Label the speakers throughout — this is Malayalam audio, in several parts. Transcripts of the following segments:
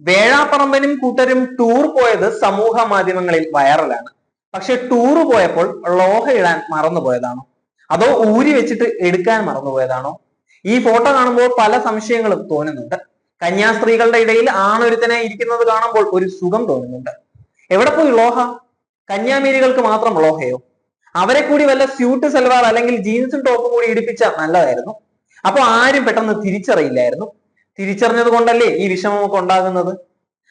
Speaker 1: വേഴാപ്പറമ്പനും കൂട്ടരും ടൂർ പോയത് സമൂഹ മാധ്യമങ്ങളിൽ വൈറലാണ് പക്ഷെ ടൂർ പോയപ്പോൾ ലോഹ ഇടാൻ മറന്നുപോയതാണോ അതോ ഊരി വെച്ചിട്ട് എടുക്കാൻ മറന്നുപോയതാണോ ഈ ഫോട്ടോ കാണുമ്പോൾ പല സംശയങ്ങളും തോന്നുന്നുണ്ട്. കന്യാസ്ത്രീകളുടെ ഇടയിൽ ആണൊരുത്തനെ ഇരിക്കുന്നത് കാണുമ്പോൾ ഒരു സുഖം തോന്നുന്നുണ്ട്. എവിടെ പോയി ലോഹ? കന്യാമീരികൾക്ക് മാത്രം ലോഹയോ? അവരെ കൂടി വല്ല സ്യൂട്ട് സൽവാർ അല്ലെങ്കിൽ ജീൻസും ടോപ്പും കൂടി ഇടിപ്പിച്ച നല്ലതായിരുന്നു. അപ്പൊ ആരും പെട്ടെന്ന് തിരിച്ചറിയില്ലായിരുന്നു. തിരിച്ചറിഞ്ഞത് കൊണ്ടല്ലേ ഈ വിഷമമൊക്കെ ഉണ്ടാകുന്നത്?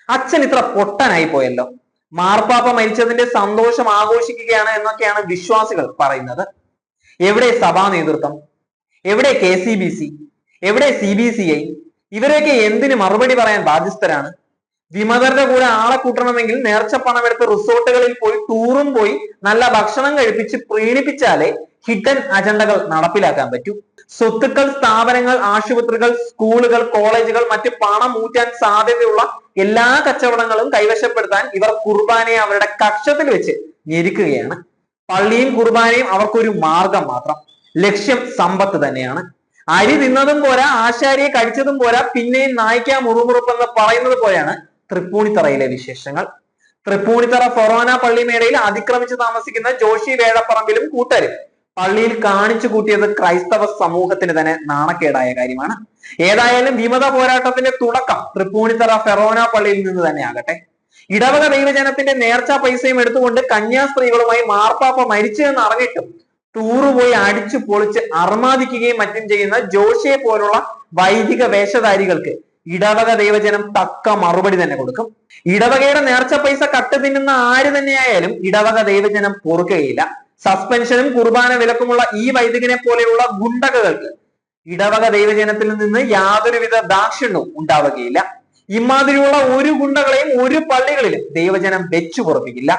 Speaker 1: അച്ഛൻ ഇത്ര പൊട്ടനായി പോയല്ലോ. മാർപ്പാപ്പ മരിച്ചതിന്റെ സന്തോഷം ആഘോഷിക്കുകയാണ് എന്നൊക്കെയാണ് വിശ്വാസികൾ പറയുന്നത്. എവിടെ സഭാ നേതൃത്വം? എവിടെ കെ സി ബി സി? എവിടെ സി ബി സി ഐ? ഇവരെയൊക്കെ എന്തിന് മറുപടി പറയാൻ ബാധ്യസ്ഥരാണ്? വിമതരുടെ കൂടെ ആളെ കൂട്ടണമെങ്കിൽ നേർച്ച പണമെടുത്ത് റിസോർട്ടുകളിൽ പോയി ടൂറും പോയി നല്ല ഭക്ഷണം കഴിപ്പിച്ച് പ്രീണിപ്പിച്ചാലേ ഹിഡൻ അജണ്ടകൾ നടപ്പിലാക്കാൻ പറ്റൂ. സ്വത്തുക്കൾ സ്ഥാപനങ്ങൾ ആശുപത്രികൾ സ്കൂളുകൾ കോളേജുകൾ മറ്റ് പണം ഊറ്റാൻ സാധ്യതയുള്ള എല്ലാ കച്ചവടങ്ങളും കൈവശപ്പെടുത്താൻ ഇവർ കുർബാനയെ അവരുടെ കക്ഷത്തിൽ വെച്ച് ഞെരുക്കുകയാണ്. പള്ളിയും കുർബാനയും അവർക്കൊരു മാർഗം മാത്രം. ലക്ഷ്യം സമ്പത്ത് തന്നെയാണ്. അരി തിന്നതും പോരാ ആശാരിയെ കഴിച്ചതും പോരാ പിന്നെയും നായിക്കാ മുറുമുറുപ്പെന്ന് പറയുന്നത് പോലെയാണ് തൃപ്പൂണിത്തറയിലെ വിശേഷങ്ങൾ. തൃപ്പൂണിത്തറ ഫൊറോന പള്ളിമേടയിൽ അതിക്രമിച്ച് താമസിക്കുന്ന ജോഷി വേഴപ്പറമ്പിലും കൂട്ടരും പള്ളിയിൽ കാണിച്ചു കൂട്ടിയത് ക്രൈസ്തവ സമൂഹത്തിന് തന്നെ നാണക്കേടായ കാര്യമാണ്. ഏതായാലും വിമത പോരാട്ടത്തിന്റെ തുടക്കം തൃപ്പൂണിത്തറ ഫെറോന പള്ളിയിൽ നിന്ന് തന്നെ ആകട്ടെ. ഇടവക ദൈവജനത്തിന്റെ നേർച്ച പൈസയും എടുത്തുകൊണ്ട് കന്യാസ്ത്രീകളുമായി മാർപ്പാപ്പ മരിച്ചു എന്ന് അറിഞ്ഞിട്ടും ടൂറ് പോയി അടിച്ചു പൊളിച്ച് അർമാദിക്കുകയും മറ്റും ചെയ്യുന്ന ജോഷിയെ പോലുള്ള വൈദിക വേഷധാരികൾക്ക് ഇടവക ദൈവജനം തക്ക മറുപടി തന്നെ കൊടുക്കും. ഇടവകയുടെ നേർച്ച പൈസ കട്ട് തിന്നുന്ന ആര് തന്നെയായാലും ഇടവക ദൈവജനം പൊറുക്കുകയില്ല. സസ്പെൻഷനും കുർബാന വിലക്കുമുള്ള ഈ വൈദികനെ പോലെയുള്ള ഗുണ്ടകൾക്ക് ഇടവക ദൈവജനത്തിൽ നിന്ന് യാതൊരുവിധ ദാക്ഷിണ്യവും ഉണ്ടാവുകയില്ല. ഇമാതിരിയുള്ള ഒരു ഗുണ്ടകളെയും ഒരു പള്ളികളിലും ദൈവജനം വെച്ചു പുറപ്പിക്കില്ല.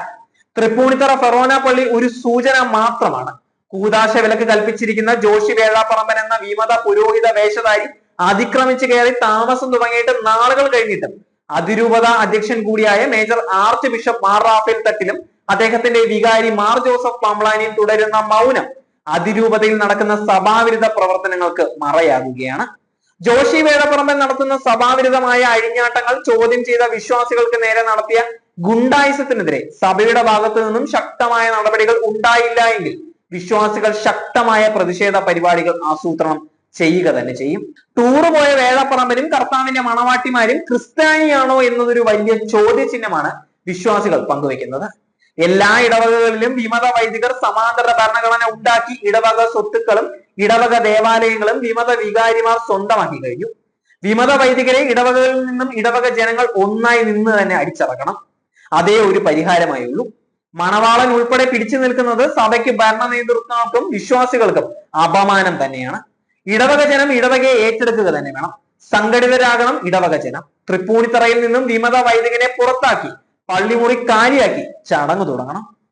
Speaker 1: തൃപ്പൂണിത്തറ ഫെറോന പള്ളി ഒരു സൂചന മാത്രമാണ്. കൂതാശ വിലക്ക് കൽപ്പിച്ചിരിക്കുന്ന ജോഷി വേഴാപ്പറമ്പൻ എന്ന വിമത പുരോഹിത വേഷധാരി അതിക്രമിച്ചു കയറി താമസം തുടങ്ങിയിട്ട് നാളുകൾ കഴിഞ്ഞിട്ടും അതിരൂപത അധ്യക്ഷൻ കൂടിയായ major archbishop Mar Raphael തട്ടിലും അദ്ദേഹത്തിന്റെ വികാരി മാർ ജോസഫ് പമ്പ്ലാനിയും തുടരുന്ന മൗനം അതിരൂപതയിൽ നടക്കുന്ന സഭാവിരുദ്ധ പ്രവർത്തനങ്ങൾക്ക് മറയാകുകയാണ്. ജോഷി വേഴപ്പറമ്പൻ നടത്തുന്ന സഭാവിരുദ്ധമായ അഴിഞ്ഞാട്ടങ്ങൾ ചോദ്യം ചെയ്ത വിശ്വാസികൾക്ക് നേരെ നടത്തിയ ഗുണ്ടായുസത്തിനെതിരെ സഭയുടെ ഭാഗത്തു നിന്നും ശക്തമായ നടപടികൾ ഉണ്ടായില്ല എങ്കിൽ വിശ്വാസികൾ ശക്തമായ പ്രതിഷേധ പരിപാടികൾ ആസൂത്രണം ചെയ്യുക തന്നെ ചെയ്യും. ടൂറ് പോയ വേഴപ്പറമ്പനും കർത്താവിന്റെ മണവാട്ടിമാരും ക്രിസ്ത്യാനിയാണോ എന്നതൊരു വലിയ ചോദ്യചിഹ്നമാണ് വിശ്വാസികൾ പങ്കുവെക്കുന്നത്. എല്ലാ ഇടവകകളിലും വിമത വൈദികർ സമാന്തര ഭരണഘടന ഉണ്ടാക്കി ഇടവക സ്വത്തുക്കളും ഇടവക ദേവാലയങ്ങളും വിമത വികാരിമാർ സ്വന്തമാക്കി കഴിഞ്ഞു. വിമത വൈദികരെ ഇടവകകളിൽ നിന്നും ഇടവക ജനങ്ങൾ ഒന്നായി നിന്ന് തന്നെ അടിച്ചിറക്കണം അതേ ഒരു പരിഹാരമായുള്ളൂ മണവാളൻ ഉൾപ്പെടെ പിടിച്ചു നിൽക്കുന്നത് സഭയ്ക്ക് ഭരണ നേതൃത്വങ്ങൾക്കും വിശ്വാസികൾക്കും അപമാനം തന്നെയാണ്. ഇടവക ജനം ഇടവകയെ ഏറ്റെടുക്കുക തന്നെ വേണം. സംഘടിതരാകണം ഇടവക ജനം. തൃപ്പൂണിത്തറയിൽ നിന്നും വിമത വൈദികനെ പുറത്താക്കി പള്ളിമുറി കാലിയാക്കി. ചടങ്ങ് തുടങ്ങണം.